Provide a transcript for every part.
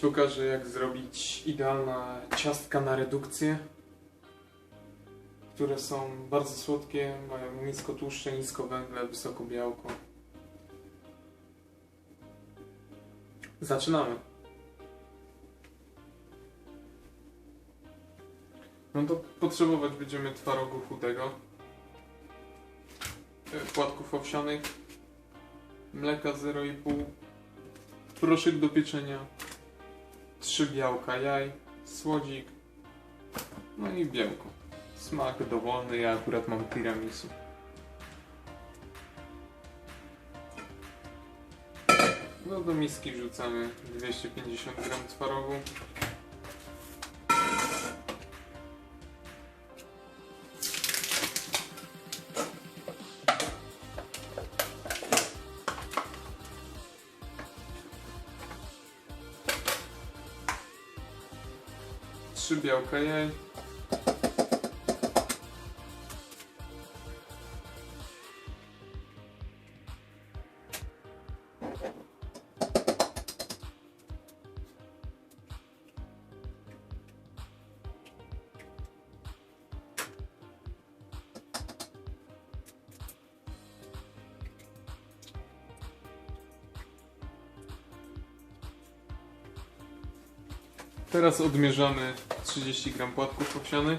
pokażę jak zrobić idealne ciastka na redukcję, które są bardzo słodkie, mają nisko tłuszcze, nisko węgle, wysoko białko. Zaczynamy. No to potrzebować będziemy twarogu chudego, e, płatków owsianych, mleka 0,5, proszek do pieczenia, trzy białka jaj, słodzik, no i białko. Smak dowolny, ja akurat mam tiramisu. No do miski wrzucamy 250 gram twarogu. Białka jaj. Teraz odmierzamy 30 gram płatków owsianych.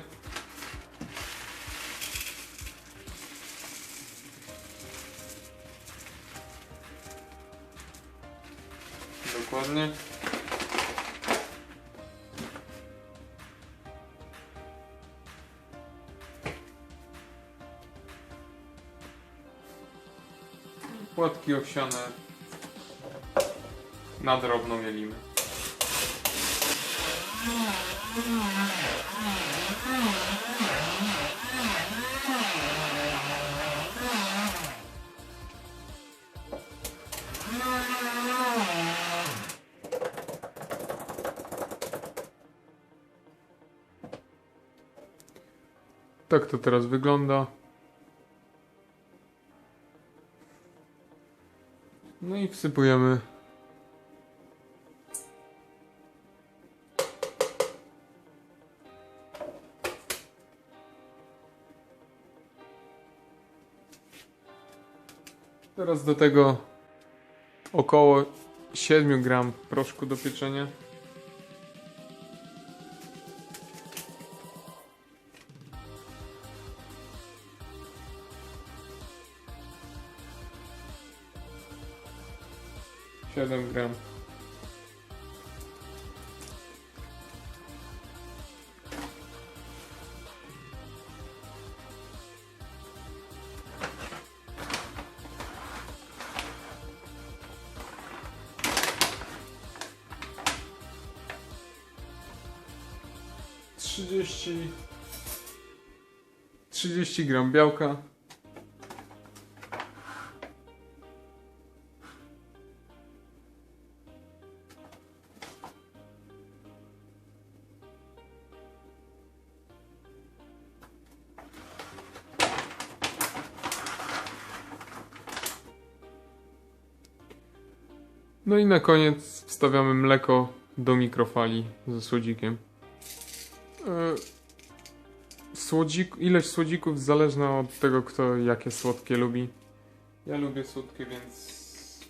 Dokładnie. Płatki owsiane na drobno mielimy. Tak to teraz wygląda. No i wsypujemy Teraz do tego około 7 gram proszku do pieczenia. Siedem gram. Trzydzieści. Trzydzieści gram białka. No i na koniec wstawiamy mleko do mikrofali ze słodzikiem. E, Słodzik, ilość słodzików zależna od tego, kto jakie słodkie lubi. Ja lubię słodkie, więc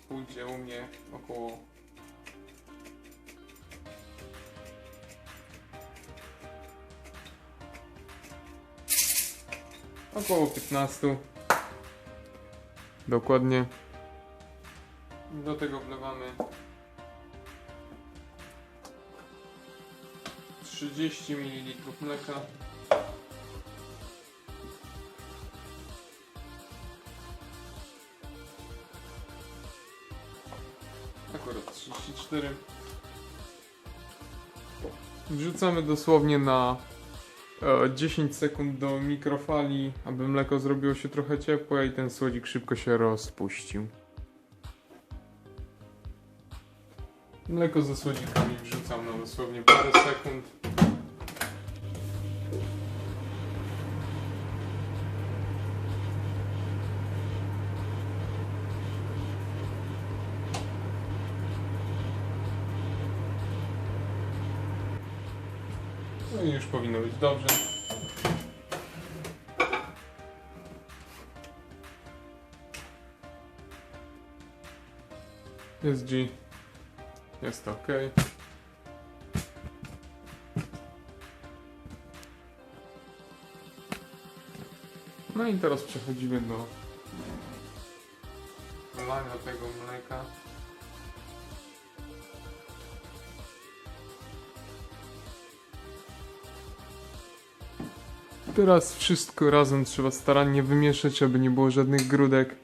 pójdzie u mnie około około 15. Dokładnie. Do tego wlewamy 30 ml mleka. Akurat 34. Wrzucamy dosłownie na e, 10 sekund do mikrofali, aby mleko zrobiło się trochę ciepłe i ten słodzik szybko się rozpuścił. Mleko ze słodzikami wrzucam na dosłownie parę sekund. No i już powinno być dobrze. Jest G. Jest ok. No i teraz przechodzimy do wlania tego mleka. Teraz wszystko razem trzeba starannie wymieszać, aby nie było żadnych grudek.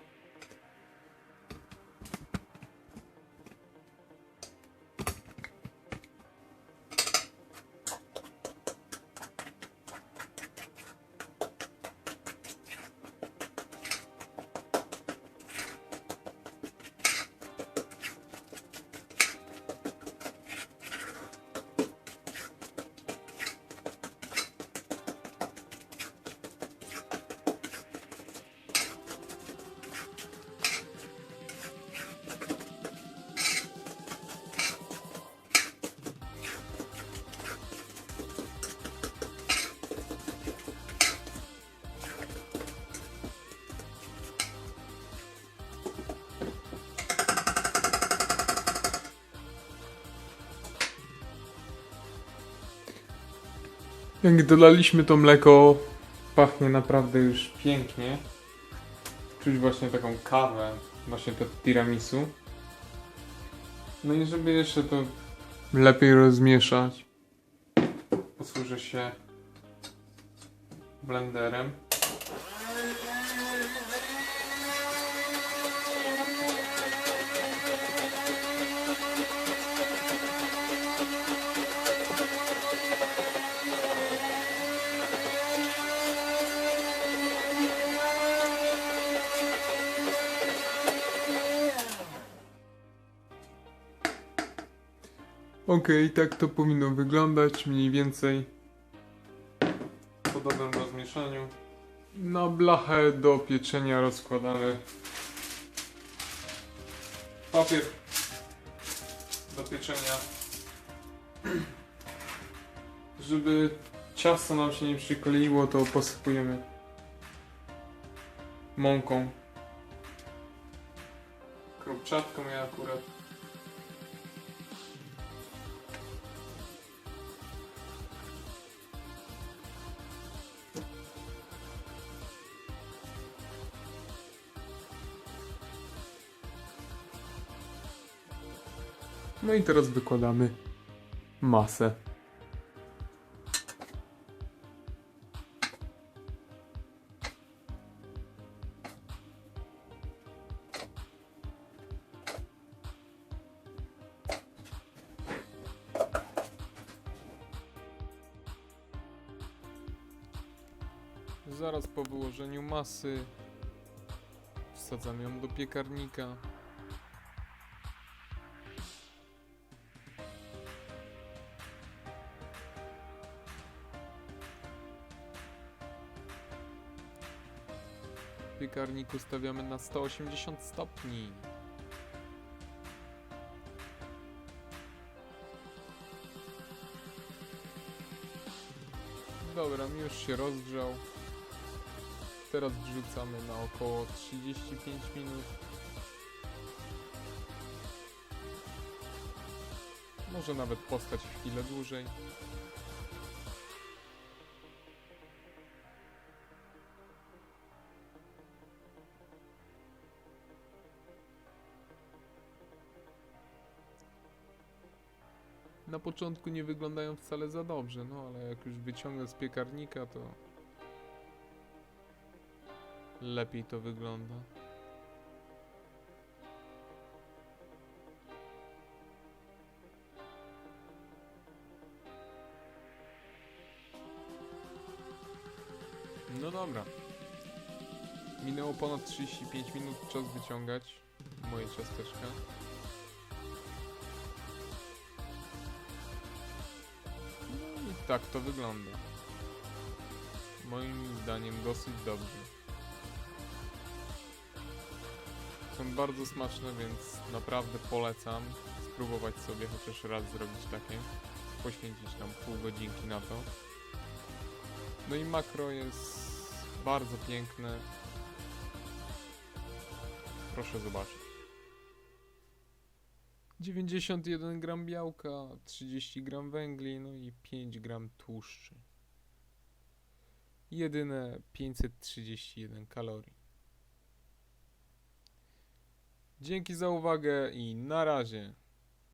Jak dolaliśmy to mleko, pachnie naprawdę już pięknie. Czuć właśnie taką kawę, właśnie to tiramisu. No i żeby jeszcze to lepiej rozmieszać, posłużę się blenderem. Okej, tak to powinno wyglądać mniej więcej. W podobnym rozmieszaniu. Na blachę do pieczenia rozkładamy papier do pieczenia. Żeby ciasto nam się nie przykleiło, to posypujemy mąką. Kropczatką ja akurat. No i teraz wykładamy masę. Zaraz po wyłożeniu masy wsadzam ją do piekarnika. Piekarniku stawiamy na 180 stopni. Dobra, już się rozgrzał. Teraz wrzucamy na około 35 minut. Może nawet postać chwilę dłużej. Na początku nie wyglądają wcale za dobrze, no ale jak już wyciągnę z piekarnika, to lepiej to wygląda. No dobra. Minęło ponad 35 minut, czas wyciągać moje ciasteczka. Tak to wygląda. Moim zdaniem dosyć dobrze. Są bardzo smaczne, więc naprawdę polecam spróbować sobie chociaż raz zrobić takie. Poświęcić tam pół godzinki na to. No i makro jest bardzo piękne. Proszę zobaczyć. 91 gram białka, 30 gram węgli, no i 5 gram tłuszczy. Jedyne 531 kalorii. Dzięki za uwagę i na razie.